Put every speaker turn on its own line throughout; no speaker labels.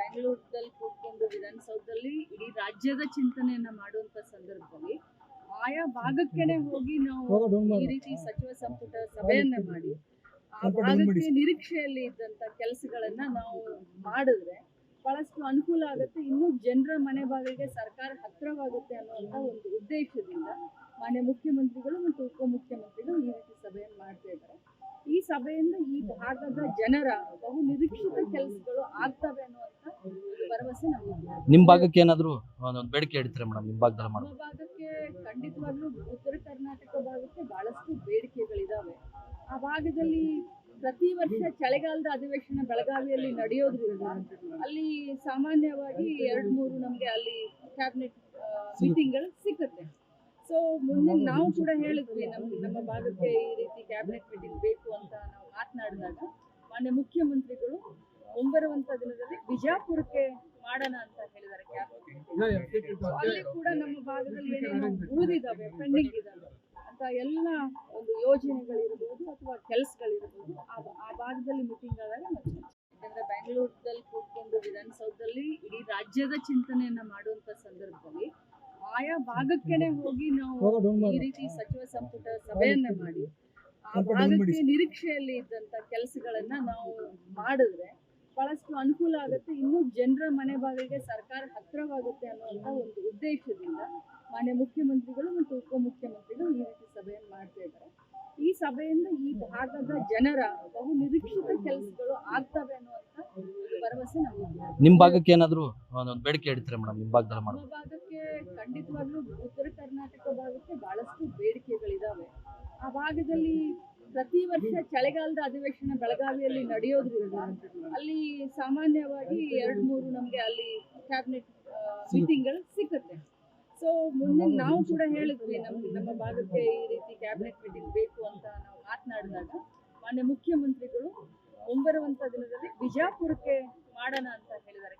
ಬೆಂಗಳೂರಲ್ಲಿ ಕೂತ್ಕೊಂಡು ವಿಧಾನಸೌಧದಲ್ಲಿ ಇಡೀ ರಾಜ್ಯದ ಚಿಂತನೆಯನ್ನ ಮಾಡುವಂತ ಸಂದರ್ಭದಲ್ಲಿ ಆಯಾ ಭಾಗಕ್ಕೆನೆ ಹೋಗಿ ನಾವು ಈ ರೀತಿ ಸಚಿವ ಸಂಪುಟ ಸಭೆಯನ್ನ ಮಾಡಿ ಆ ಭಾಗಕ್ಕೆ ನಿರೀಕ್ಷೆಯಲ್ಲಿ ಇದ್ದಂತ ಕೆಲಸಗಳನ್ನ ನಾವು ಮಾಡಿದ್ರೆ ಬಹಳಷ್ಟು ಅನುಕೂಲ ಆಗುತ್ತೆ. ಇನ್ನು ಜನರ ಮನೆ ಬಾಗಿಲಿಗೆ ಸರ್ಕಾರ ಹತ್ರವಾಗುತ್ತೆ ಅನ್ನುವಂತ ಒಂದು ಉದ್ದೇಶದಿಂದ ಮಾನ್ಯ ಮುಖ್ಯಮಂತ್ರಿಗಳು ಮತ್ತು ಉಪಮುಖ್ಯಮಂತ್ರಿಗಳು ಈ ರೀತಿ ಸಭೆಯನ್ನು ಮಾಡ್ತಾ ಇದ್ದಾರೆ. ಈ ಸಭೆಯಿಂದ ಈ ಭಾಗದ ಜನರ ಬಹು ನಿರೀಕ್ಷಿತ ಕೆಲಸಗಳು ಆಗ್ತವೆ ಅನ್ನುವಂತ ಒಂದು ಭರವಸೆ ನಮಗೆ
ನಿಮ್ ಭಾಗಕ್ಕೆ ಏನಾದ್ರು ಒಂದೊಂದು ಬೇಡಿಕೆ ಇಡ್ತೀರಾ ಮೇಡಮ್? ನಿಮ್ ಭಾಗದಲ್ಲಿ
ನಮ್ಮ
ಮಾಡೋದು
ಭಾಗಕ್ಕೆ ಖಂಡಿತವಾಗ್ಲೂ ಉತ್ತರ ಕರ್ನಾಟಕ ಭಾಗಕ್ಕೆ ಬಹಳಷ್ಟು ಬೇಡಿಕೆಗಳಿದಾವೆ. ಆ ಭಾಗದಲ್ಲಿ ಪ್ರತಿ ವರ್ಷ ಚಳಿಗಾಲದ ಅಧಿವೇಶನ ಬೆಳಗಾವಿಯಲ್ಲಿ ನಡೆಯೋದ್ರಿಂದ ಅಲ್ಲಿ ಸಾಮಾನ್ಯವಾಗಿ ಎರಡು ಮೂರು ನಮಗೆ ಅಲ್ಲಿ ಕ್ಯಾಬಿನೆಟ್ ಮೀಟಿಂಗ್ಗಳು ಸಿಕ್ಕುತ್ತೆ ಸೊ ಮುಂದೆ ನಾವು ಕೂಡ ಹೇಳಿದ್ವಿ ನಮ್ಮ ನಮ್ಮ ಭಾಗಕ್ಕೆ ಈ ರೀತಿ ಕ್ಯಾಬಿನೆಟ್ ಮೀಟಿಂಗ್ ಬೇಕು ಅಂತ ನಾವು ಮಾತನಾಡಿದಾಗ ಮಾನ್ಯ ಮುಖ್ಯಮಂತ್ರಿಗಳು ಮುಂಬರುವಂತ ದಿನದಲ್ಲಿ ಬಿಜಾಪುರಕ್ಕೆ ಮಾಡೋಣ ಅಂತ ಹೇಳಿದ್ದಾರೆ ಅಲ್ಲಿ ಕೂಡ ನಮ್ಮ ಭಾಗದಲ್ಲಿ ಏನೇನು ಉಳಿದಿದ್ದಾವೆ ಪೆಂಡಿಂಗ್ ಇದಾವೆ. ಅಂತ ಎಲ್ಲ ಒಂದು ಯೋಜನೆಗಳಿರ್ಬೋದು ಅಥವಾ ಕೆಲಸಗಳಿರ್ಬೋದು. ಆ ಆ ಭಾಗದಲ್ಲಿ ಮೀಟಿಂಗ್ ಆದಾಗ ಯಾಕಂದ್ರೆ ಬೆಂಗಳೂರದಲ್ಲಿ ಕೂತ್ಕೊಂಡು ವಿಧಾನಸೌಧದಲ್ಲಿ ಇಡೀ ರಾಜ್ಯದ ಚಿಂತನೆಯನ್ನ ಮಾಡುವಂತ ಸಂದರ್ಭದಲ್ಲಿ ಆಯಾ ಭಾಗಕ್ಕೆನೆ ಹೋಗಿ ನಾವು ಈ ರೀತಿ ಸಚಿವ ಸಂಪುಟ ಸಭೆಯನ್ನ ಮಾಡಿ ಆ ಭಾಗಕ್ಕೆ ನಿರೀಕ್ಷೆಯಲ್ಲಿ ಇದ್ದಂತ ಕೆಲಸಗಳನ್ನ ನಾವು ಮಾಡಿದ್ರೆ ಬಹಳಷ್ಟು ಅನುಕೂಲ ಆಗುತ್ತೆ. ಇನ್ನೂ ಜನರ ಮನೆ ಬಾಗಿಲಿಗೆ ಸರ್ಕಾರ ಹತ್ತಿರವಾಗುತ್ತೆ ಅನ್ನುವಂಥ ಒಂದು ಉದ್ದೇಶದಿಂದ ಮಾನ್ಯ ಮುಖ್ಯಮಂತ್ರಿಗಳು ಮತ್ತು ಉಪಮುಖ್ಯಮಂತ್ರಿಗಳು ಈ ರೀತಿ ಸಭೆಯನ್ನು ಮಾಡ್ತಾ ಇದ್ದಾರೆ. ಈ ಸಭೆಯಿಂದ ಈ ಭಾಗದ ಜನರ ಬಹು ನಿರೀಕ್ಷಿತ ಕೆಲಸಗಳು ಆಗ್ತವೆ ಅನ್ನುವಂಥ ಒಂದು ಭರವಸೆ ನಮಗೆ
ನಿಮ್ಮ ಭಾಗಕ್ಕೆ ಏನಾದರೂ ಒಂದೊಂದು ಬೇಡಿಕೆ ಇಡ್ತೀರಾ ಮೇಡಮ್? ನಿಮ್ಮ ಭಾಗದಲ್ಲಿ
ನಮ್ಮ ಭಾಗಕ್ಕೆ ಖಂಡಿತವಾಗ್ಲೂ ಉತ್ತರ ಕರ್ನಾಟಕ ಭಾಗಕ್ಕೆ ಬಹಳಷ್ಟು ಬೇಡಿಕೆಗಳಿದ್ದಾವೆ ಆ ಭಾಗದಲ್ಲಿ ಪ್ರತಿ ವರ್ಷ ಚಳಿಗಾಲದ ಅಧಿವೇಶನ ಬೆಳಗಾವಿಯಲ್ಲಿ ನಡೆಯೋದ್ರಿಂದ ಅಲ್ಲಿ ಸಾಮಾನ್ಯವಾಗಿ ಎರಡು ಮೂರು ನಮಗೆ ಅಲ್ಲಿ ಕ್ಯಾಬಿನೆಟ್ ಮೀಟಿಂಗ್ಗಳು ಸಿಕ್ಕುತ್ತೆ ಸೊ ಮುಂದೆ ನಾವು ಕೂಡ ಹೇಳಿದ್ವಿ, ನಮ್ಗೆ ನಮ್ಮ ಭಾಗಕ್ಕೆ ಈ ರೀತಿ ಕ್ಯಾಬಿನೆಟ್ ಮೀಟಿಂಗ್ ಬೇಕು ಅಂತ ನಾವು ಮಾತನಾಡಿದಾಗ ಮಾನ್ಯ ಮುಖ್ಯಮಂತ್ರಿಗಳು ಮುಂಬರುವಂತ ದಿನದಲ್ಲಿ ಬಿಜಾಪುರಕ್ಕೆ ಮಾಡೋಣ ಅಂತ ಹೇಳಿದ್ದಾರೆ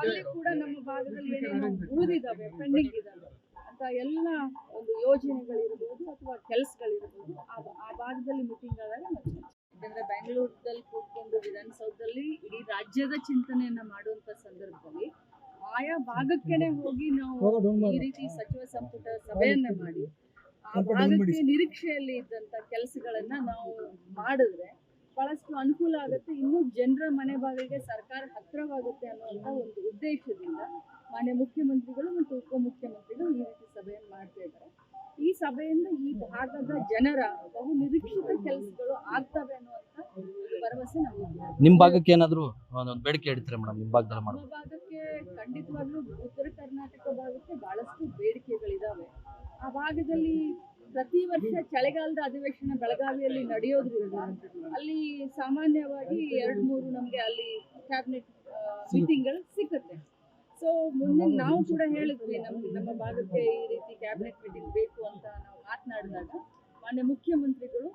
ಅಲ್ಲಿ ಕೂಡ ನಮ್ಮ ಭಾಗದಲ್ಲಿ ಏನೇನು ಉಳಿದಿದ್ದಾವೆ ಪೆಂಡಿಂಗ್ ಇದಾವೆ ಅಂತ ಎಲ್ಲ ಒಂದು ಯೋಜನೆಗಳಿರ್ಬೋದು ಅಥವಾ ಕೆಲಸಗಳಿರ್ಬೋದು, ಆ ಭಾಗದಲ್ಲಿ ಮೀಟಿಂಗ್ ಆದಾಗ ಯಾಕಂದ್ರೆ ಬೆಂಗಳೂರದಲ್ಲಿ ಕೂತ್ಕೊಂಡು ವಿಧಾನಸೌಧದಲ್ಲಿ ಇಡೀ ರಾಜ್ಯದ ಚಿಂತನೆಯನ್ನ ಮಾಡುವಂತ ಸಂದರ್ಭದಲ್ಲಿ ಆಯಾ ಭಾಗಕ್ಕೆನೆ ಹೋಗಿ ನಾವು ಈ ರೀತಿ ಸಚಿವ ಸಂಪುಟ ಸಭೆಯನ್ನ ಮಾಡಿ. ಆ ಭಾಗಕ್ಕೆ ನಿರೀಕ್ಷೆಯಲ್ಲಿ ಇದ್ದಂತ ಕೆಲಸಗಳನ್ನ ನಾವು ಮಾಡಿದ್ರೆ ಬಹಳಷ್ಟು ಅನುಕೂಲ ಆಗುತ್ತೆ. ಇನ್ನೂ ಜನರ ಮನೆ ಬಾಗಿಲಿಗೆ ಸರ್ಕಾರ ಹತ್ರವಾಗುತ್ತೆ ಅನ್ನುವಂತ ಒಂದು ಉದ್ದೇಶದಿಂದ ಮಾನ್ಯ ಮುಖ್ಯಮಂತ್ರಿಗಳು ಮತ್ತು ಉಪಮುಖ್ಯಮಂತ್ರಿಗಳು ಈ ರೀತಿ ಸಭೆಯನ್ನು ಮಾಡ್ತಾ ಇದ್ದಾರೆ ಈ ಸಭೆಯಿಂದ ಈ ಭಾಗದ ಜನರ ಬಹು ನಿರೀಕ್ಷಿತ ಕೆಲಸಗಳು ಆಗ್ತವೆ ಅನ್ನುವಂತ ಭರವಸೆ ನಮಗೆ
ನಿಮ್ಮ ಭಾಗಕ್ಕೆ ಏನಾದ್ರು ಒಂದೊಂದು ಬೇಡಿಕೆ ಇಡ್ತೀರಾ ಮೇಡಮ್? ನಿಮ್ಮ ಭಾಗದಲ್ಲಿ
ಮಾಡಿ
ಮಾಡೋದು
ಭಾಗಕ್ಕೆ ಖಂಡಿತವಾಗ್ಲೂ ಉತ್ತರ ಕರ್ನಾಟಕ ಭಾಗಕ್ಕೆ ಬಹಳಷ್ಟು ಬೇಡಿಕೆಗಳಿದಾವೆ. ಆ ಭಾಗದಲ್ಲಿ ಪ್ರತಿ ವರ್ಷ ಚಳಿಗಾಲದ ಅಧಿವೇಶನ ಬೆಳಗಾವಿಯಲ್ಲಿ ನಡೆಯೋದ್ರಿಂದ ಅಲ್ಲಿ ಸಾಮಾನ್ಯವಾಗಿ ಎರಡು ಮೂರು ನಮಗೆ ಅಲ್ಲಿ ಕ್ಯಾಬಿನೆಟ್ ಮೀಟಿಂಗ್ಗಳು ಸಿಕ್ಕುತ್ತೆ ಸೊ ಮುಂದೆ ನಾವು ಕೂಡ ಹೇಳಿದ್ವಿ ನಮ್ಮ ನಮ್ಮ ಭಾಗಕ್ಕೆ ಈ ರೀತಿ ಕ್ಯಾಬಿನೆಟ್ ಮೀಟಿಂಗ್ ಬೇಕು ಅಂತ ನಾವು ಮಾತನಾಡಿದಾಗ ಮಾನ್ಯ ಮುಖ್ಯಮಂತ್ರಿಗಳು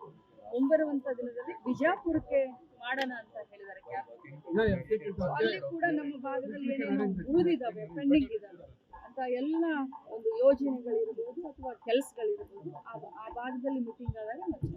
ಮುಂಬರುವಂತ ದಿನದಲ್ಲಿ ಬಿಜಾಪುರಕ್ಕೆ ಮಾಡೋಣ ಅಂತ ಹೇಳಿದ್ದಾರೆ ಕ್ಯಾಬಿನೆಟ್ ಅಲ್ಲಿ ಕೂಡ ನಮ್ಮ ಭಾಗದಲ್ಲಿ ಏನೇನು ಉಳಿದಿದ್ದಾವೆ ಪೆಂಡಿಂಗ್ ಇದ್ದಾವೆ ಅಂತ ಎಲ್ಲ ಒಂದು ಯೋಜನೆಗಳಿರ್ಬೋದು ಅಥವಾ ಕೆಲಸಗಳಿರ್ಬೋದು ಆ ಭಾಗದಲ್ಲಿ ಮೀಟಿಂಗ್ ಆದಾಗ